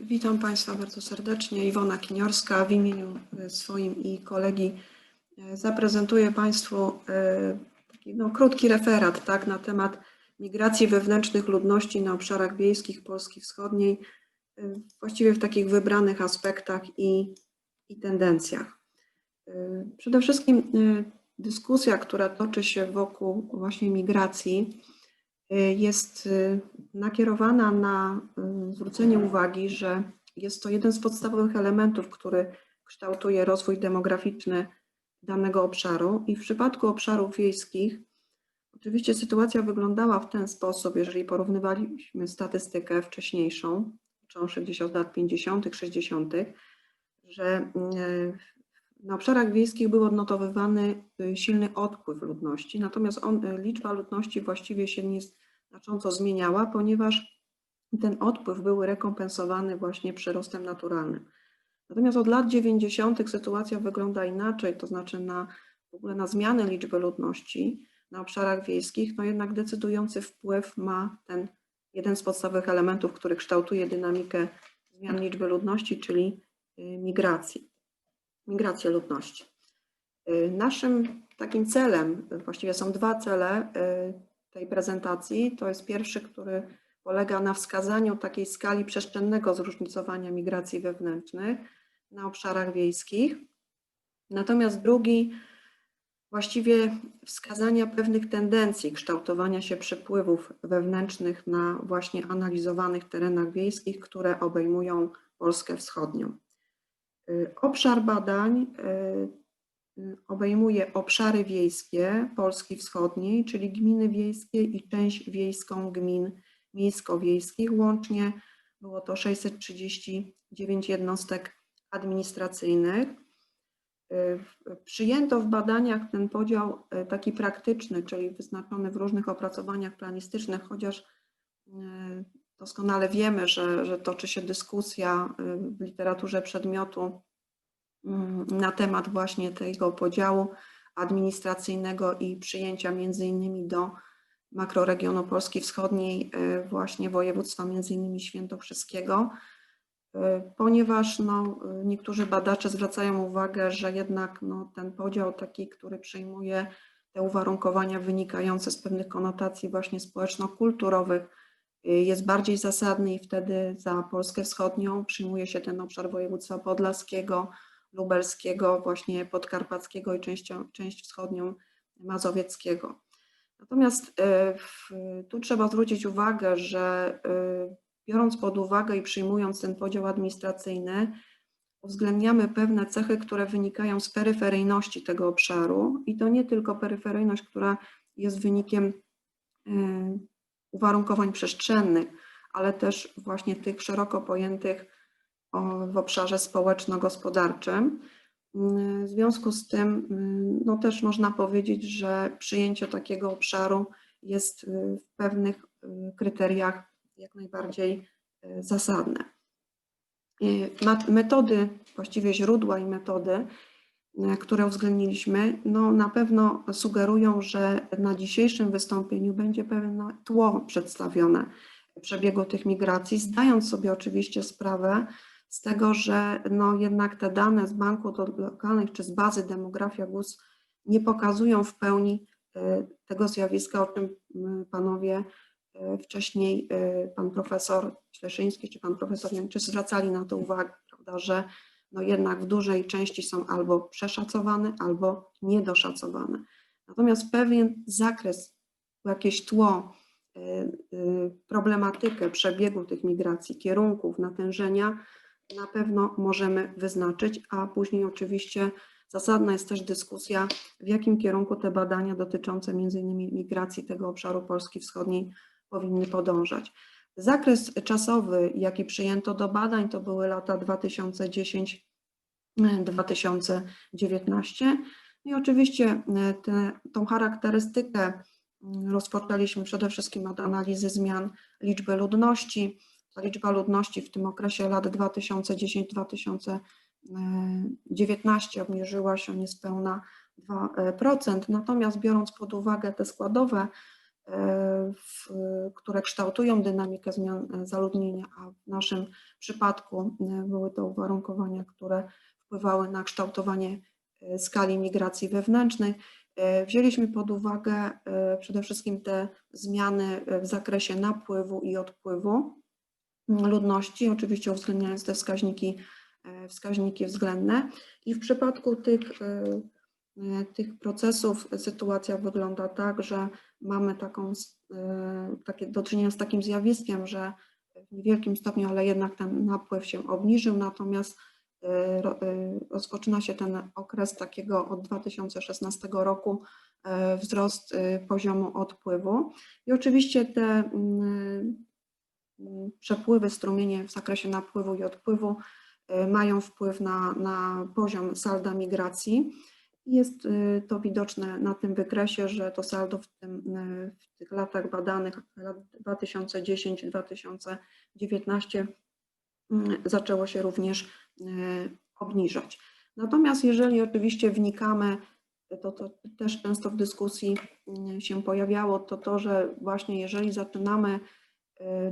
Witam Państwa bardzo serdecznie. Iwona Kiniorska w imieniu e, swoim i kolegi e, zaprezentuję Państwu e, taki no, krótki referat tak, na temat migracji wewnętrznych ludności na obszarach wiejskich Polski Wschodniej, właściwie w takich wybranych aspektach i, i tendencjach. Przede wszystkim dyskusja, która toczy się wokół właśnie migracji, jest nakierowana na y, zwrócenie uwagi, że jest to jeden z podstawowych elementów, który kształtuje rozwój demograficzny danego obszaru. I w przypadku obszarów wiejskich, oczywiście sytuacja wyglądała w ten sposób, jeżeli porównywaliśmy statystykę wcześniejszą, począwszy od lat 50., 60., że na obszarach wiejskich był odnotowywany y, silny odpływ ludności, natomiast on, y, liczba ludności właściwie się nie znacząco zmieniała, ponieważ ten odpływ był rekompensowany właśnie przyrostem naturalnym. Natomiast od lat 90. sytuacja wygląda inaczej, to znaczy na, w ogóle na zmianę liczby ludności na obszarach wiejskich, no jednak decydujący wpływ ma ten jeden z podstawowych elementów, który kształtuje dynamikę zmian liczby ludności, czyli y, migracji migrację ludności. Y, naszym takim celem, właściwie są dwa cele y, tej prezentacji. To jest pierwszy, który polega na wskazaniu takiej skali przestrzennego zróżnicowania migracji wewnętrznych na obszarach wiejskich. Natomiast drugi, właściwie wskazania pewnych tendencji kształtowania się przepływów wewnętrznych na właśnie analizowanych terenach wiejskich, które obejmują Polskę Wschodnią. Y, obszar badań y, obejmuje obszary wiejskie Polski Wschodniej, czyli gminy wiejskie i część wiejską gmin miejsko-wiejskich. Łącznie było to 639 jednostek administracyjnych. Przyjęto w badaniach ten podział taki praktyczny, czyli wyznaczony w różnych opracowaniach planistycznych, chociaż Doskonale wiemy, że, że toczy się dyskusja y, w literaturze przedmiotu na temat właśnie tego podziału administracyjnego i przyjęcia między innymi do makroregionu Polski Wschodniej y, właśnie województwa między innymi świętokrzyskiego, y, ponieważ no, niektórzy badacze zwracają uwagę, że jednak no, ten podział taki, który przyjmuje te uwarunkowania wynikające z pewnych konotacji właśnie społeczno-kulturowych, jest bardziej zasadny i wtedy za Polskę Wschodnią przyjmuje się ten obszar województwa podlaskiego, lubelskiego, właśnie podkarpackiego i częścią, część wschodnią mazowieckiego. Natomiast e, tu trzeba zwrócić uwagę, że e, biorąc pod uwagę i przyjmując ten podział administracyjny, uwzględniamy pewne cechy, które wynikają z peryferyjności tego obszaru i to nie tylko peryferyjność, która jest wynikiem e, uwarunkowań przestrzennych, ale też właśnie tych szeroko pojętych w obszarze społeczno-gospodarczym. W związku z tym no też można powiedzieć, że przyjęcie takiego obszaru jest w pewnych kryteriach jak najbardziej zasadne. Metody, właściwie źródła i metody które uwzględniliśmy, no na pewno sugerują, że na dzisiejszym wystąpieniu będzie pewne tło przedstawione przebiegu tych migracji, zdając sobie oczywiście sprawę z tego, że no jednak te dane z banku lokalnych czy z bazy demografia GUS nie pokazują w pełni e, tego zjawiska, o czym panowie e, wcześniej, pan profesor Śleszyński czy pan profesor Niemczy zwracali na to uwagę, prawda, że no jednak w dużej części są albo przeszacowane, albo niedoszacowane. Natomiast pewien zakres, jakieś tło, problematykę przebiegu tych migracji, kierunków, natężenia na pewno możemy wyznaczyć, a później oczywiście zasadna jest też dyskusja, w jakim kierunku te badania dotyczące m.in. migracji tego obszaru Polski Wschodniej powinny podążać. Zakres czasowy, jaki przyjęto do badań, to były lata 2010-2019. I oczywiście e, te, tą charakterystykę mm, rozpoczęliśmy przede wszystkim od analizy zmian liczby ludności. Ta liczba ludności w tym okresie lat 2010-2019 obniżyła się niespełna 2%. Natomiast biorąc pod uwagę te składowe w, które kształtują dynamikę zmian zaludnienia, a w naszym przypadku były to uwarunkowania, które wpływały na kształtowanie skali migracji wewnętrznej. Wzięliśmy pod uwagę przede wszystkim te zmiany w zakresie napływu i odpływu ludności, oczywiście uwzględniając te wskaźniki, wskaźniki względne. I w przypadku tych, tych procesów sytuacja wygląda tak, że mamy taką, takie do czynienia z takim zjawiskiem, że w niewielkim stopniu, ale jednak ten napływ się obniżył, natomiast rozpoczyna się ten okres takiego od 2016 roku wzrost poziomu odpływu. I oczywiście te mm, przepływy, strumienie w zakresie napływu i odpływu mają wpływ na, na poziom salda migracji. Jest to widoczne na tym wykresie, że to saldo w, tym, w tych latach badanych, lat 2010-2019 mm, zaczęło się również obniżać. Natomiast jeżeli oczywiście wnikamy, to, to też często w dyskusji się pojawiało, to to, że właśnie jeżeli zaczynamy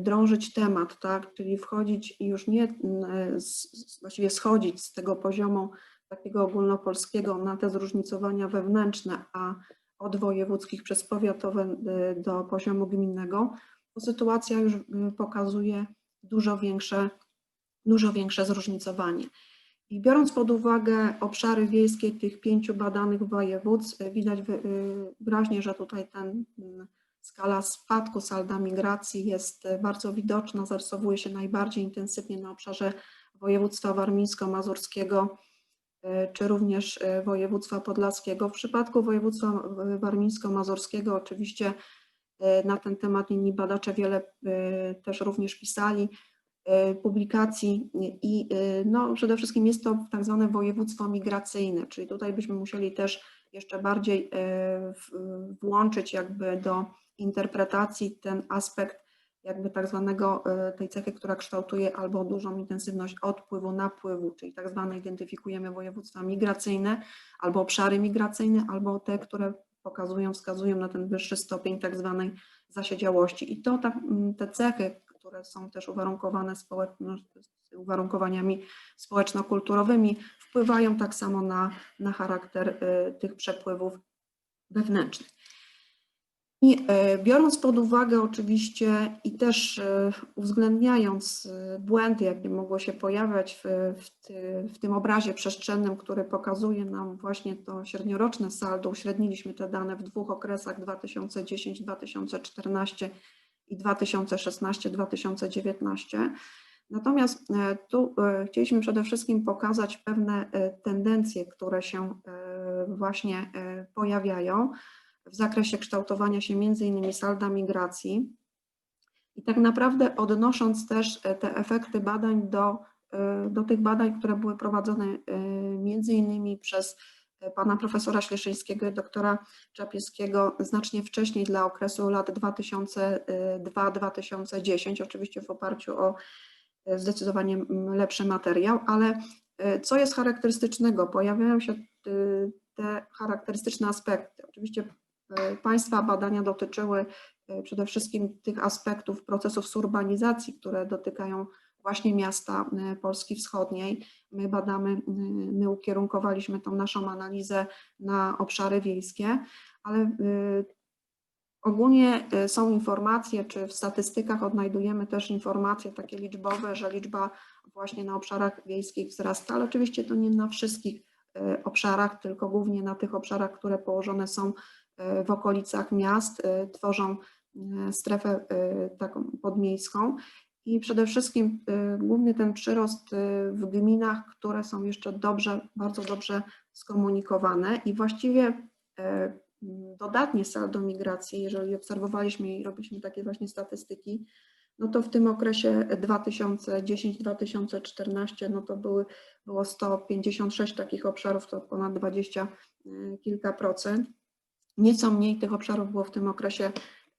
drążyć temat, tak, czyli wchodzić i już nie właściwie schodzić z tego poziomu takiego ogólnopolskiego na te zróżnicowania wewnętrzne, a od wojewódzkich przez powiatowe do poziomu gminnego, to sytuacja już pokazuje dużo większe dużo większe zróżnicowanie. I biorąc pod uwagę obszary wiejskie tych pięciu badanych województw, widać wyraźnie, że tutaj ten skala spadku salda migracji jest bardzo widoczna, zarysowuje się najbardziej intensywnie na obszarze województwa warmińsko-mazurskiego, czy również województwa podlaskiego. W przypadku województwa warmińsko-mazurskiego oczywiście na ten temat inni badacze wiele też również pisali. E, publikacji i e, no, przede wszystkim jest to tak zwane województwo migracyjne, czyli tutaj byśmy musieli też jeszcze bardziej e, włączyć jakby do interpretacji ten aspekt jakby tak zwanego tej cechy, która kształtuje albo dużą intensywność odpływu, napływu, czyli tak zwane identyfikujemy województwa migracyjne albo obszary migracyjne, albo te, które pokazują, wskazują na ten wyższy stopień tak zwanej zasiedziałości. I to tak, te cechy, które są też uwarunkowane społeczno, uwarunkowaniami społeczno-kulturowymi, wpływają tak samo na, na charakter y, tych przepływów wewnętrznych. I y, biorąc pod uwagę oczywiście i też y, uwzględniając błędy, jakie mogło się pojawiać w, w, ty, w, tym obrazie przestrzennym, który pokazuje nam właśnie to średnioroczne saldo, uśredniliśmy te dane w dwóch okresach 2010-2014 i 2016-2019. Natomiast e, tu e, chcieliśmy przede wszystkim pokazać pewne e, tendencje, które się właśnie pojawiają w zakresie kształtowania się innymi salda migracji. I tak naprawdę odnosząc też te efekty badań do, do tych badań, które były prowadzone między innymi przez pana profesora Śleszyńskiego i doktora Czapieskiego znacznie wcześniej dla okresu lat 2002-2010, oczywiście w oparciu o e, zdecydowanie lepszy materiał, ale e, co jest charakterystycznego? Pojawiają się e, te charakterystyczne aspekty. Oczywiście Państwa badania dotyczyły przede wszystkim tych aspektów procesów surbanizacji, które dotykają właśnie miasta y, Polski Wschodniej. My badamy, my ukierunkowaliśmy tą naszą analizę na obszary wiejskie, ale ogólnie są informacje, czy w statystykach odnajdujemy też informacje takie liczbowe, że liczba właśnie na obszarach wiejskich wzrasta, ale oczywiście to nie na wszystkich obszarach, tylko głównie na tych obszarach, które położone są w okolicach miast, tworzą strefę taką podmiejską i przede wszystkim główny ten przyrost w gminach, które są jeszcze dobrze, bardzo dobrze skomunikowane i właściwie dodatnie saldo migracji, jeżeli obserwowaliśmy i robiliśmy takie właśnie statystyki, no to w tym okresie 2010-2014 no to były, było 156 takich obszarów, to ponad 20 kilka procent. Nieco mniej tych obszarów było w tym okresie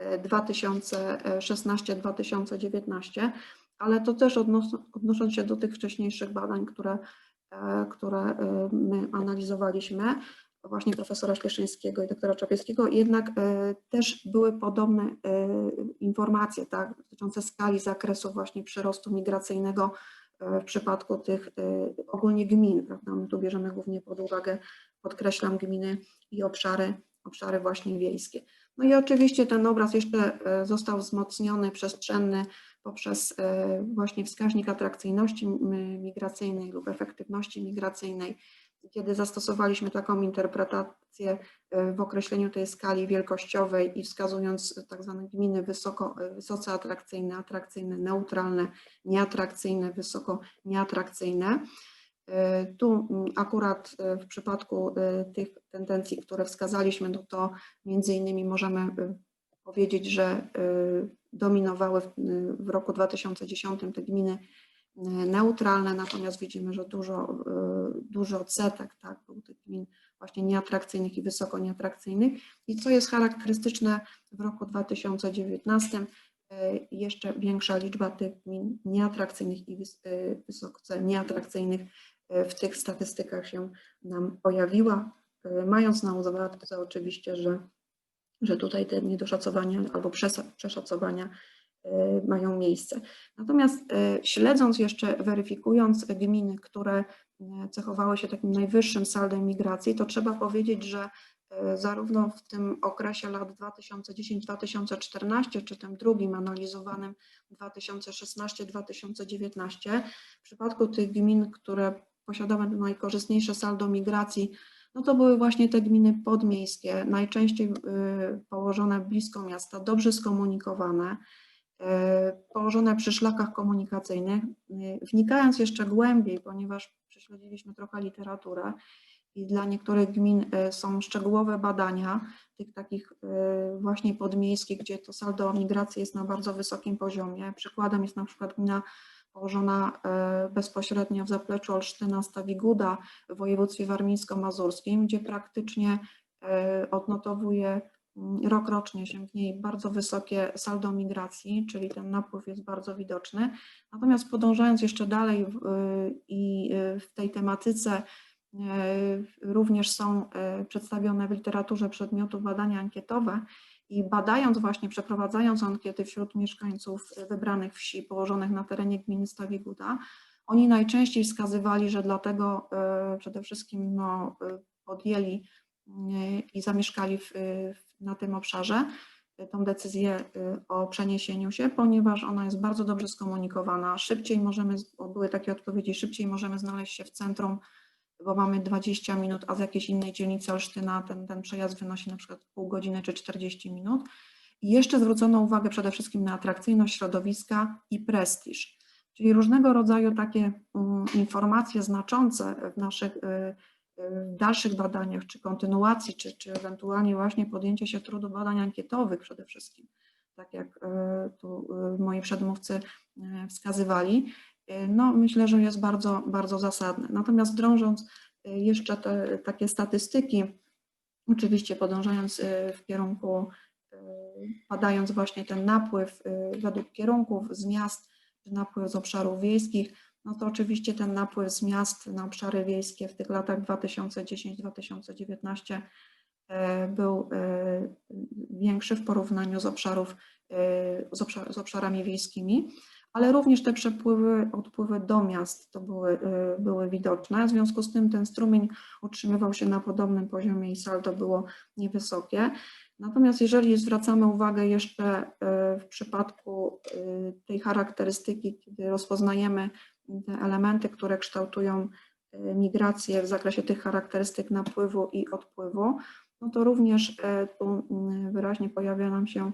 2016-2019, ale to też odnosząc się do tych wcześniejszych badań, które, e, które e, my analizowaliśmy, właśnie profesora Śleszyńskiego i doktora Czapieckiego, jednak e, też były podobne e, informacje tak, dotyczące skali zakresu właśnie przyrostu migracyjnego e, w przypadku tych ogólnie gmin, prawda? My tu bierzemy głównie pod uwagę, podkreślam, gminy i obszary, obszary właśnie wiejskie. No i oczywiście ten obraz jeszcze został wzmocniony przestrzenny poprzez właśnie wskaźnik atrakcyjności migracyjnej lub efektywności migracyjnej, kiedy zastosowaliśmy taką interpretację e, w określeniu tej skali wielkościowej i wskazując tak zwane gminy wysoko, e, wysoce atrakcyjne, atrakcyjne, neutralne, nieatrakcyjne, wysoko nieatrakcyjne. E, tu akurat w przypadku tych tendencji, które wskazaliśmy, no to między innymi możemy powiedzieć, że dominowały w roku 2010 te gminy neutralne, natomiast widzimy, że dużo, dużo odsetek tak, był tych gmin właśnie nieatrakcyjnych i wysoko nieatrakcyjnych. I co jest charakterystyczne w roku 2019, e, jeszcze większa liczba tych gmin nieatrakcyjnych i wysoce nieatrakcyjnych w tych statystykach się nam pojawiła, mając na uwadze oczywiście, że, że tutaj te niedoszacowania albo przeszacowania Y, mają miejsce. Natomiast śledząc jeszcze, weryfikując gminy, które cechowały się takim najwyższym saldem migracji, to trzeba powiedzieć, że zarówno w tym okresie lat 2010-2014, czy tym drugim analizowanym 2016-2019, w przypadku tych gmin, które posiadały najkorzystniejsze saldo migracji, no to były właśnie te gminy podmiejskie, najczęściej położone blisko miasta, dobrze skomunikowane, E, położone przy szlakach komunikacyjnych. E, wnikając jeszcze głębiej, ponieważ prześledziliśmy trochę literaturę i dla niektórych gmin są szczegółowe badania, tych takich właśnie podmiejskich, gdzie to saldo migracji jest na bardzo wysokim poziomie. Przykładem jest na przykład gmina położona bezpośrednio w zapleczu Olsztyna Stawiguda w województwie warmińsko-mazurskim, gdzie praktycznie odnotowuje rok rocznie się w niej bardzo wysokie saldo migracji, czyli ten napływ jest bardzo widoczny. Natomiast podążając jeszcze dalej i y, w tej tematyce również są przedstawione w literaturze przedmiotów badania ankietowe i badając właśnie, przeprowadzając ankiety wśród mieszkańców wybranych wsi położonych na terenie gminy Stawiguda, oni najczęściej wskazywali, że dlatego przede wszystkim no, podjęli i zamieszkali w, na tym obszarze, tą decyzję o przeniesieniu się, ponieważ ona jest bardzo dobrze skomunikowana. Szybciej możemy, były takie odpowiedzi, szybciej możemy znaleźć się w centrum, bo mamy 20 minut, a z jakiejś innej dzielnicy Olsztyna ten, ten przejazd wynosi na przykład pół godziny czy 40 minut. I jeszcze zwrócono uwagę przede wszystkim na atrakcyjność środowiska i prestiż, czyli różnego rodzaju takie um, informacje znaczące w naszych y, w dalszych badaniach, czy kontynuacji, czy, czy ewentualnie właśnie podjęcie się trudu badań ankietowych przede wszystkim, tak jak e, tu e, moi przedmówcy e, wskazywali, no myślę, że jest bardzo, bardzo zasadne. Natomiast drążąc jeszcze te takie statystyki, oczywiście podążając w kierunku, badając właśnie ten napływ według kierunków z miast, czy napływ z obszarów wiejskich, no to oczywiście ten napływ z miast na obszary wiejskie w tych latach 2010-2019 e, był e, większy w porównaniu z, obszarów, e, z, obszar, z obszarami wiejskimi, ale również te przepływy, odpływy do miast to były, były widoczne. W związku z tym ten strumień utrzymywał się na podobnym poziomie i saldo było niewysokie. Natomiast jeżeli zwracamy uwagę jeszcze w przypadku tej charakterystyki, kiedy rozpoznajemy te elementy, które kształtują migrację w zakresie tych charakterystyk napływu i odpływu, no to również tu wyraźnie pojawia nam się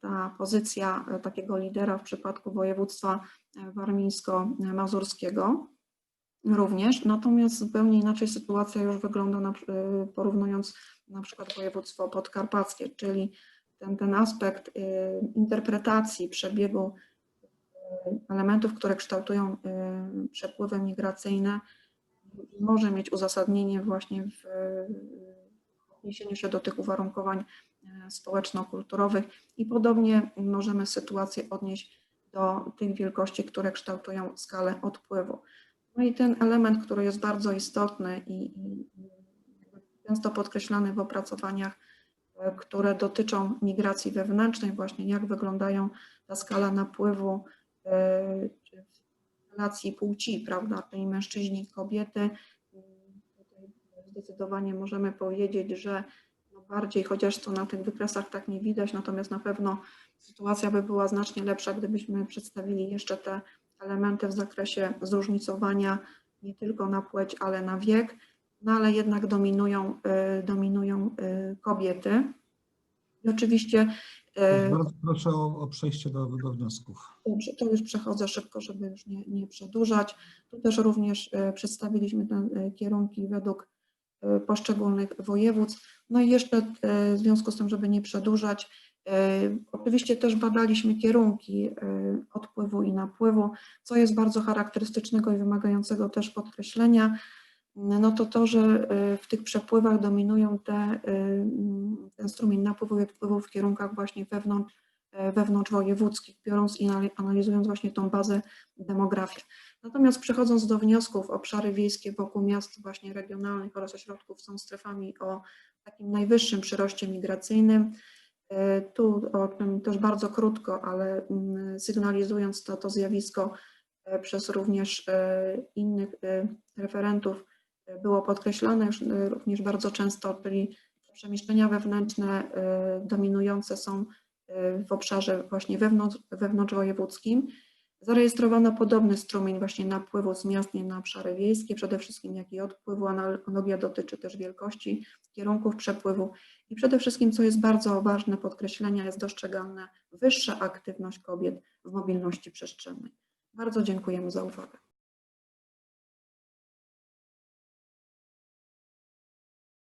ta pozycja takiego lidera w przypadku województwa warmińsko-mazurskiego również, natomiast zupełnie inaczej sytuacja już wygląda na, porównując na przykład województwo podkarpackie, czyli ten, ten aspekt interpretacji przebiegu elementów, które kształtują przepływy migracyjne, może mieć uzasadnienie właśnie w odniesieniu się do tych uwarunkowań społeczno-kulturowych i podobnie możemy sytuację odnieść do tych wielkości, które kształtują skalę odpływu. No i ten element, który jest bardzo istotny i, i często podkreślany w opracowaniach, e, które dotyczą migracji wewnętrznej, właśnie jak wyglądają ta skala napływu e, w relacji płci, prawda, czyli mężczyźni i kobiety. Zdecydowanie możemy powiedzieć, że bardziej, chociaż to na tych wykresach tak nie widać, natomiast na pewno sytuacja by była znacznie lepsza, gdybyśmy przedstawili jeszcze te elementy w zakresie zróżnicowania nie tylko na płeć, ale na wiek, no ale jednak dominują, y, dominują y, kobiety. I oczywiście y, Bardzo proszę o, o przejście do, do wniosków. Dobrze, to już przechodzę szybko, żeby już nie, nie przedłużać. Tu też również przedstawiliśmy te kierunki według poszczególnych województw. No i jeszcze e, w związku z tym, żeby nie przedłużać, e, oczywiście też badaliśmy kierunki e, odpływu i napływu, co jest bardzo charakterystycznego i wymagającego też podkreślenia. No to to, że w tych przepływach dominują te, e, m, ten strumień napływu i odpływu w kierunkach właśnie wewnątrz e, wewnątrzwojewódzkich, biorąc i anali- analizując właśnie tą bazę demografię. Natomiast przechodząc do wniosków, obszary wiejskie wokół miast właśnie regionalnych oraz ośrodków są strefami o takim najwyższym przyroście migracyjnym. E, Tu o tym też bardzo krótko, ale mm, sygnalizując to, to zjawisko e, przez również e, innych referentów było podkreślane już również bardzo często, czyli przemieszczenia wewnętrzne dominujące są w obszarze właśnie wewnątrz, wewnątrzwojewódzkim. Zarejestrowano podobny strumień właśnie napływu z miast na obszary wiejskie, przede wszystkim jak i odpływu. Analogia dotyczy też wielkości kierunków przepływu i przede wszystkim, co jest bardzo ważne podkreślenia, jest dostrzegalna wyższa aktywność kobiet w mobilności przestrzennej. Bardzo dziękujemy za uwagę.